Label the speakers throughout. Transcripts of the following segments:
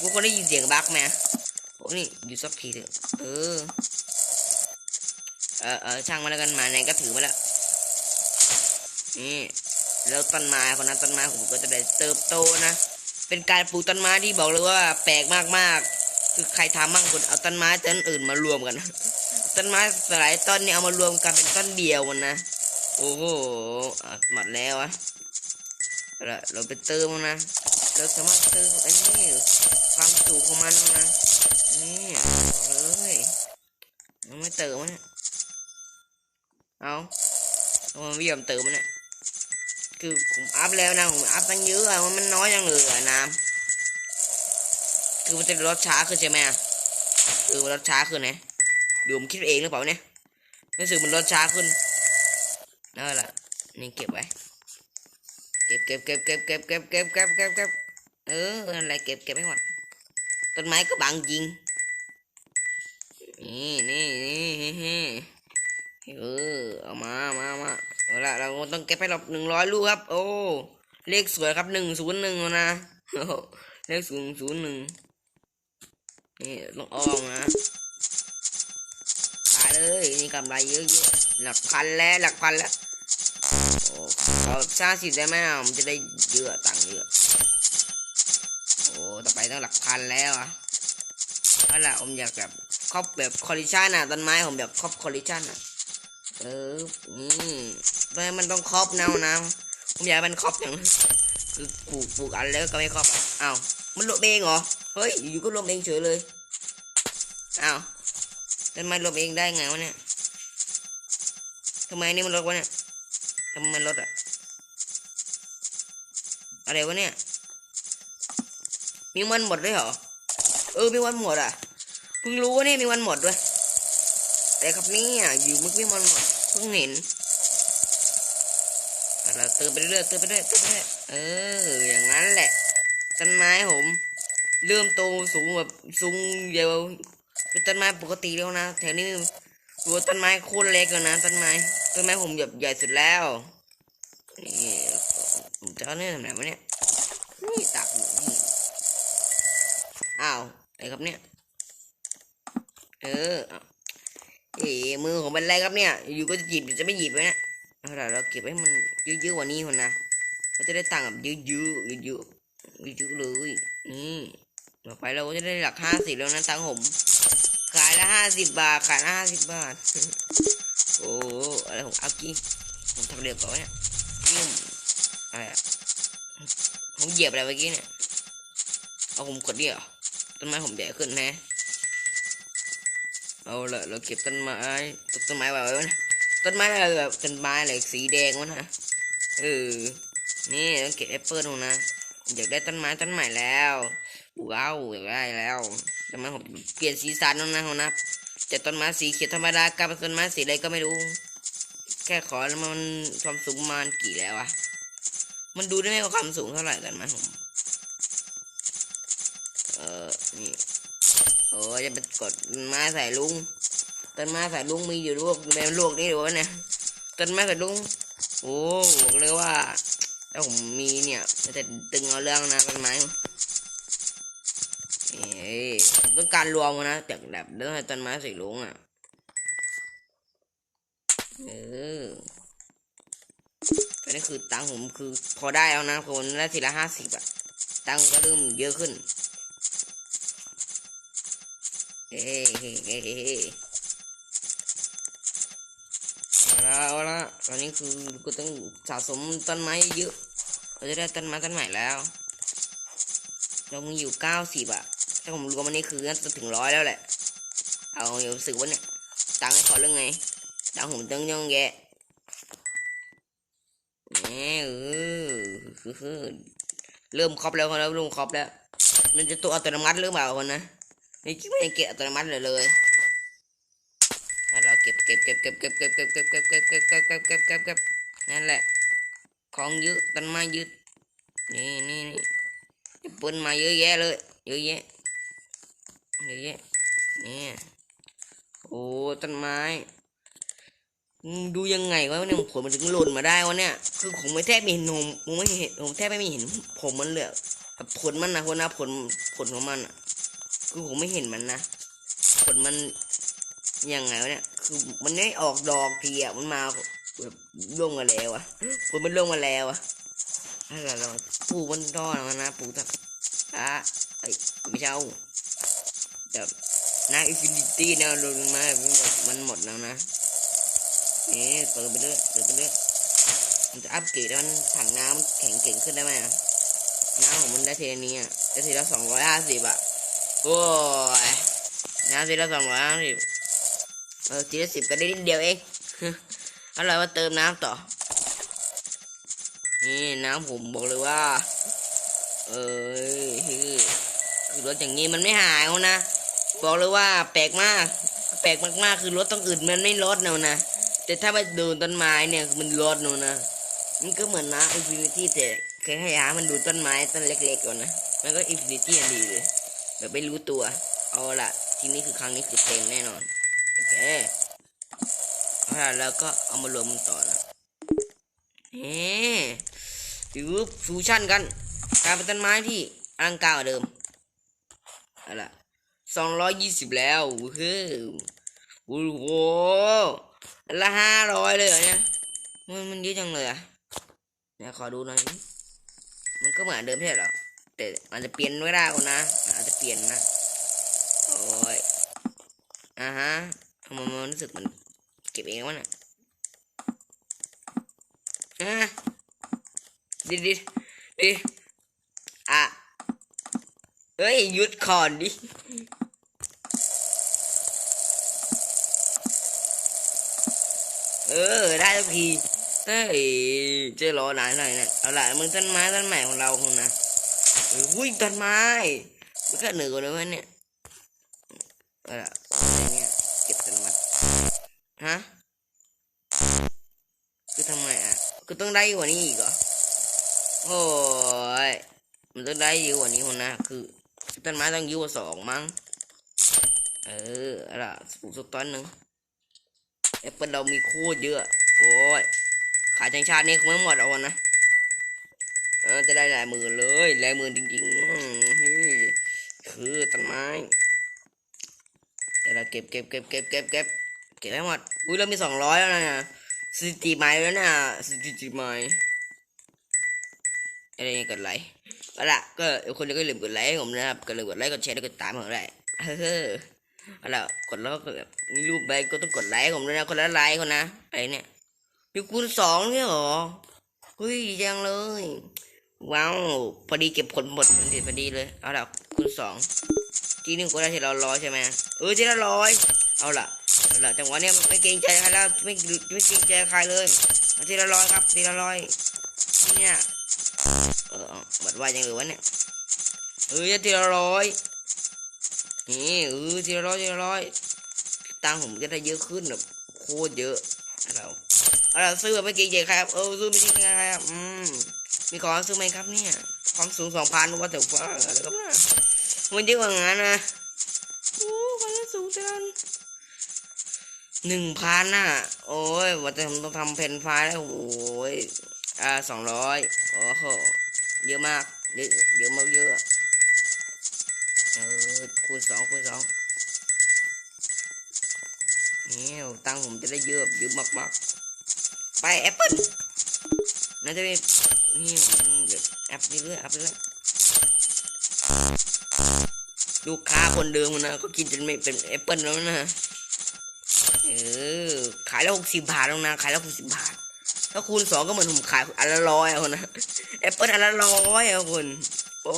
Speaker 1: พวกคนได้ยินเสียงบักไหมโอ้นี่อยู่สักทีเถอะเออเออเออช่างมาแล้วกันมาไหนก็ถือมาแล้วนี่แล้วต้นไม้คนนั้นต้นไม้ผมก็จะได้เติบโตนะ เป็นการปลูกต้นไม้ที่บอกเลยว่าแปลกมากๆ คือใครทำมั่งคนเอาต้นไม้ต้นอื่นมารวมกัน ต้นไม้หลายต้นนี่เอามารวมกันเป็นต้นเดียวมันนะ โอ้โหอะหมดแล้วอะเอาละเราไปเติมนะ เราสามารถเติมอันนี้ความสูงของมันนะ นี่บอกเลยมันไม่เติมมันเอาเอามันไม่ยอมเติมมันเนี่ยคือผมอัพแล้วนะผมอัพตั้งเยอะอะมันน้อยยังเหลือน้ำคือมันจะลดช้าขึ้นใช่ไหมอะคือมันลดช้าขึ้นนะดูผมคิดเองหรือเปล่าเนี่ยรู้สึกมันลดช้าขึ้นนั่นแหละนี่เก็บไว้ เก็บเก็บเก็บเก็บเก็บเก็บเก็บเก็บเก็บ เอออะไรเก็บเก็บให้หมดต้นไม้ก็บังจริง นี่นี่นี่เออเอามามามาเอาละเราต้องเก็บให้เราหนึ่งร้อยลูกครับ โอ้ เลขสวยครับหนึ่งศูนย์หนึ่งนะเลขศูนย์ศูนย์หนึ่งนี่ต้องอ้อมนะขายเลยนี่กำไรเยอะๆหลักพันแล้วหลักพันแล้วโอ้เอาสร้างสิได้ไหมอะมันจะได้เยอะตังค์เยอะ ต่อไปต้องหลักพันแล้วอะเอาล่ะผมอยากแบบครอบแบบคอลิชันอะต้นไม้ผมแบบครอบคอลิชันอะเออนี่ไม่มันต้องครอบแนวนะผมอยากมันครอบอย่างนั้นคือปลูกปลูกอันแล้วก็ไม่ครอบอ้าวมันรวมเองเหรอเฮ้ยอยู่ก็รวมเองเฉยเลยอ้าวต้นไม้รวมเองได้ไงวะเนี่ยทำไมนี่มันรวมวะเนี่ยทำไมมันลดอะอะไรวะเนี่ย มีวันหมดด้วยเหรอ เออมีวันหมดอะ เพิ่งรู้ว่านี่มีวันหมดด้วยอะไรครับเนี่ยอยู่มึกมีวันหมด เพิ่งเห็นแต่เราเติมไปเรื่อยเติมไปเรื่อยเติมไปเรื่อยเออ อย่างนั้นแหละต้นไม้ผม เริ่มโตสูงแบบสูงเดียวคือต้นไม้ปกติแล้วนะแถวนี้ดูว่าต้นไม้โค่นเล็กแล้วนะต้นไม้ต้นไม้ผมแบบใหญ่สุดแล้วนี่ผมจะเอาเนี่ยทำไหนวะเนี่ยนี่ตักอยู่นี่ อ้าวอะไรครับเนี่ย เออ เออมือของมันอะไรครับเนี่ย อยู่ก็จะหยิบจะไม่หยิบไว้เนี่ยเอาล่ะเราเก็บให้มันเยอะๆกว่านี้คนนะเราจะได้ตังค์แบบเยอะๆเยอะๆเยอะๆเลยนี่ต่อไปเราก็จะได้หลักห้าสิบแล้วนะตังค์ผมขายละห้าสิบบาทขายละห้าสิบบาท โอ้อะไรผมเอากี้ผมทำเร็วกว่อนเนี่ยนี่ผมอะไรอะผมเหยียบอะไรเมื่อกี้เนี่ยเอาผมกดเดียว ต้นไม้ผมใหญ่ขึ้นนะเอาละเราเก็บต้นไม้ต้นไม้ไว้นะต้นไม้อะไรแบบต้นไม้อะไรสีแดงวะนะเออนี่ต้องเก็บแอปเปิลลงนะอยากได้ต้นไม้ต้นใหม่แล้วว้าวอยากได้แล้วต้นไม้ผมเปลี่ยนสีสันแล้วนะผมนะจากต้นไม้สีเขียวธรรมดากลายเป็นต้นไม้สีอะไรก็ไม่รู้ แค่ขอแล้วมันความสูงมาณกี่แล้วอะมันดูได้ไหมว่าความสูงเท่าไหร่กันไหมผม ออนี่ โอ้จะไปกดต้นไม้ใส่ลุง ต้นไม้ใส่ลุงมีอยู่ลูกในลูกนี่หรือวะเนี่ย ต้นไม้ใส่ลุง โอ้บอกเลยว่าถ้าผมมีเนี่ยจะตึงเอาเรื่องนะต้นไม้เอ้ยต้องการรวมนะจากแบบเรื่องต้นไม้ใส่ลุงอะ เออนนี้คือตังค์ผมคือพอได้แล้วนะคนได้ทีละห้าสิบอะตังค์ก็เริ่มเยอะขึ้น เฮ้เฮ้เฮ้เฮ้เฮ้เอาละเอาละตอนนี้คือกูต้องสะสมต้นไม้เยอะเราจะได้ต้นไม้ต้นใหม่แล้ว เรามีอยู่เก้าสิบอะถ้าผมรวมอันนี้คือน่าจะถึงร้อยแล้วแหละ เอาอยู่รู้สึกว่าเนี่ย ตังค์ให้ขอเรื่องไง ตังค์ผมต้องย่องแยะเออเริ่มครอบแล้วครับเริ่มครอบแล้ว มันจะตัวอัตโนมัติหรือเปล่าคนนะ นี่คิดว่ายังเก็บอัตโนมัติเลยเลยเราเก็บเก็บเก็บเก็บเก็บเก็บเก็บเก็บเก็บเก็บเก็บเก็บเก็บเก็บเก็บเก็บนั่นแหละ ของเยอะต้นไม้เยอะนี่นี่นี่ปืนมาเยอะแยะเลย เยอะแยะ เยอะแยะ นี่ โอ้ต้นไม้ดูยังไงวะเนี่ยผลมันถึงหล่นมาได้วะเนี่ย คือผมไม่แทบไม่เห็นผมผมไม่เห็นผมแทบไม่เห็น ผมมันเลยผลมันนะคนนะผลผลของมันอะ คือผมไม่เห็นมันนะผลมันยังไงวะเนี่ย คือมันไม่ออกดอกทีอะ มันมาแบบร่วงมาแล้วอะผลมันร่วงมาแล้วอะถ้าเราเราปลูกมันรอดแล้วนะปลูกสักอะไอ้ไม่ใช่เอาแบบนาอินฟินิตี้นะลงมามันหมดมันหมดแล้วนะนี่เปิดไปเรื่อยเปิดไปเรื่อยมันจะอัปเกรดมันถังน้ำแข็งเก่งขึ้นได้ไหมน้ำของมันได้ทีละนี้อะได้ทีละสองร้อยห้าสิบอะ โอ้ยน้ำทีละสองร้อยห้าสิบเออทีละสิบก็ได้นิดเดียวเองเอาอะไรมาเติมน้ำต่อ นี่น้ำผมบอกเลยว่า เออคือรถอย่างนี้มันไม่หายนะ บอกเลยว่าแปลกมาก แปลกมากๆ คือรถต้องอื่นมันไม่ลดเนานะแต่ถ้าไปดนต้นไม้เนี่ยมันลดเนานะ มันก็เหมือนนะอินฟินิตี้แต่เคยให้ยามันดูต้นไม้ต้นเล็กๆก่อนนะ มันก็อินฟินิตี้อันดีเลย แบบไม่รู้ตัว เอาละทีนี้คือครั้งนี้คือเต็มแน่นอน โอเคเอาละแล้วก็เอามารวมกันต่อนะเฮ้ถือฟูชั่นกันกลายเป็นต้นไม้ที่อังการกว่าเดิมเอาละสองร้อยยี่สิบแล้วเฮ้ยโอ้โหละห้าร้อยเลยเนี่ยมันมันเยอะจังเลยอะเดี๋ยวขอดูหน่อย มันก็เหมือนเดิมใช่หรอ แต่อาจจะเปลี่ยนไม่ได้คนนะ อาจจะเปลี่ยนนะ โอ้ยอ่าฮะทำไมมันรู้สึกมันเก็บเองวะเนี่ยอะดิดิดิอะเฮ้ยหยุดก่อนดิเออได้ทุกทีเฮ้ยเจอรอนานหน่อยนี่ยเอาละมึงต้นไม้ต้นใหม่ของเราคงนะ เฮ้ยต้นไม้มันก็เหนือกว่าเลยวะเนี่ยเอาละไรเนี่ยเก็บต้นไม้ฮะคือทำไมอะคือต้องได้กว่านี้อีกเหรอโอ้ยมันต้องได้เยอะกว่านี้คนนะคือต้นไม้ต้องยอะกว่าสองมั้งเอออาละปลูกสักต้นหนึ่งแอปเปิลเรามีโคตรเยอะ โอ้ยขายจังชาตินี่คงไม่หมดเอานะเออ จะได้หลายหมื่นเลยหลายหมื่นจริงๆคือต้นไม้ เดี๋ยวเราเก็บเก็บเก็บเก็บเก็บเก็บเก็บให้หมด อุ้ยเรามีสองร้อยแล้วนะสถิติใหม่แล้วนะสถิติใหม่อะไรเนี่ยกดไลค์เอาละก็คนเดียวก็ลืมกดไลค์ผมนะครับก็ลืมกดไลค์กดแชร์แล้กดตามผมด้เฮ้อเอาละกดแล้วก็มีรูปใบก็ต้องกดไลค์ผมด้วยนะคนละไลค์คนนะไอ้เนี่ยมีคูณสองเนี่ยหรอเฮ้ยดีจังเลย ว้าวพอดีเก็บผลหมดมันดีพอดีเลย เอาละคูณสองทีหนึ่งก็ได้ที่เราร้อยใช่ไหมเออที่เราร้อยเอาละเอาละจังหวะเนี้ยไม่เกรงใจใครแล้วไม่ไม่เกรงใจใครเลยทีละร้อยครับทีละร้อยเนี่ยเออบัดว่ายังเหลือวะเนี่ยเออทีละร้อยนี่เออทีละร้อยทีละร้อยตังค์ผมก็ได้เยอะขึ้นแบบโคตรเยอะเราเอาละซื้อไม่เกรงใจใครครับเออซื้อไม่เกรงใจใครครับอืม มีของซื้อไหมครับเนี่ย ความสูงสองพันว่าแต่ว่าอะไรก็มามันเยอะกว่างั้นนะโอ้ความสูงจังหนึ่งพันอะ โอ้ยว่าแต่ผมต้องทำเพนไฟล์แล้วโอ้ยอ่าสองร้อยโอ้โหเยอะมากเยอะเยอะมากเยอะเออคูณสองคูณสองเนี่ยตังค์ผมจะได้เยอะเยอะมากๆ ไปแอปเปิลน่าจะเป็น นี่มเดี๋ยวแอปเรื่อยแอปเรื่อยลูกค้าคนเดิมนะเขากินจนไม่เป็นแอปเปิลแล้วนะเออขายแล้วหกสิบบาทแล้วนะขายแล้วหกสิบบาท ถ้าคูณสองก็เหมือนผมขายอันละร้อยคนนะแอปเปิลอันละร้อยอะคนโอ้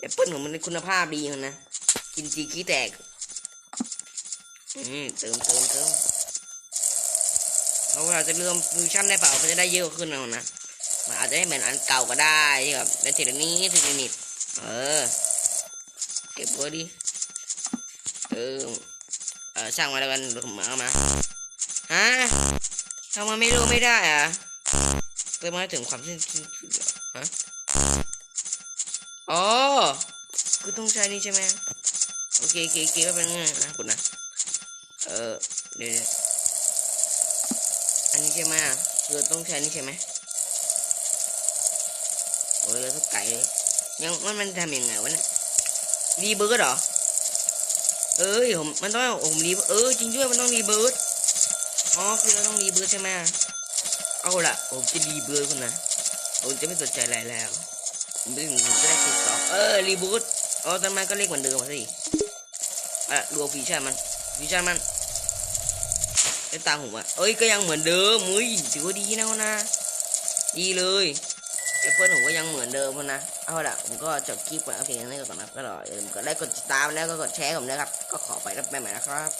Speaker 1: แอปเปิลของมันคุณภาพดีมันนะกินจีขี้แตกอืมเติมเติมเติมเราเราจะเริ่มฟิวชั่นได้เปล่าก็จะได้เยอะขึ้นแล้วนะ มันอาจจะไม่เหมือนอันเก่าก็ได้ครับแต่ทีละนี้ทีละนิดเออเก็บไว้ดิเออเออช่างมาแล้วกันเดี๋ยวผมเอามาฮะทำไมไม่รู้ไม่ได้อะเติมมาถึงความสิ้นสุดฮะอ๋อคือต้องใช้นี่ใช่ไหมโอเคโอเคโอเคก็เป็นไงนะคุณนะเออเดี๋ยวอันนี้ใช่ไหมคือต้องใช้นี่ใช่ไหม โอ้ยแล้วก็ไก่ยังมันมันทำยังไงวะเนี่ยรีเบิร์ดเหรอเอ้ยผมมันต้องผมรีเออจริงด้วยมันต้องรีเบิร์ดอ๋อคือเราต้องรีเบิร์ดใช่ไหมเอาละผมจะรีเบิร์ดคุณนะผมจะไม่สนใจอะไรแล้วผมจะผมจะได้คูณสอเออรีเบิร์ดอ๋อต้นไมก็เล็กเหมือนเดิมสิอะรวฟิวชั่นมันฟิวชั่นมันไอ้ตาผมอะเอ้ยก็ยังเหมือนเดิมมุ้ยถือว่าดีนะวนะดีเลย อปเปิลผมก็ยังเหมือนเดิมนะเอาละผมก็จบคลิปไว้เอเพียงเท่านี้ก่อนนะก็รออย่าลืมกดไลค์กดติดตามแล้วก็กดแชร์ผมนะครับ ก็ขอไปรับไปใหม่นะครับ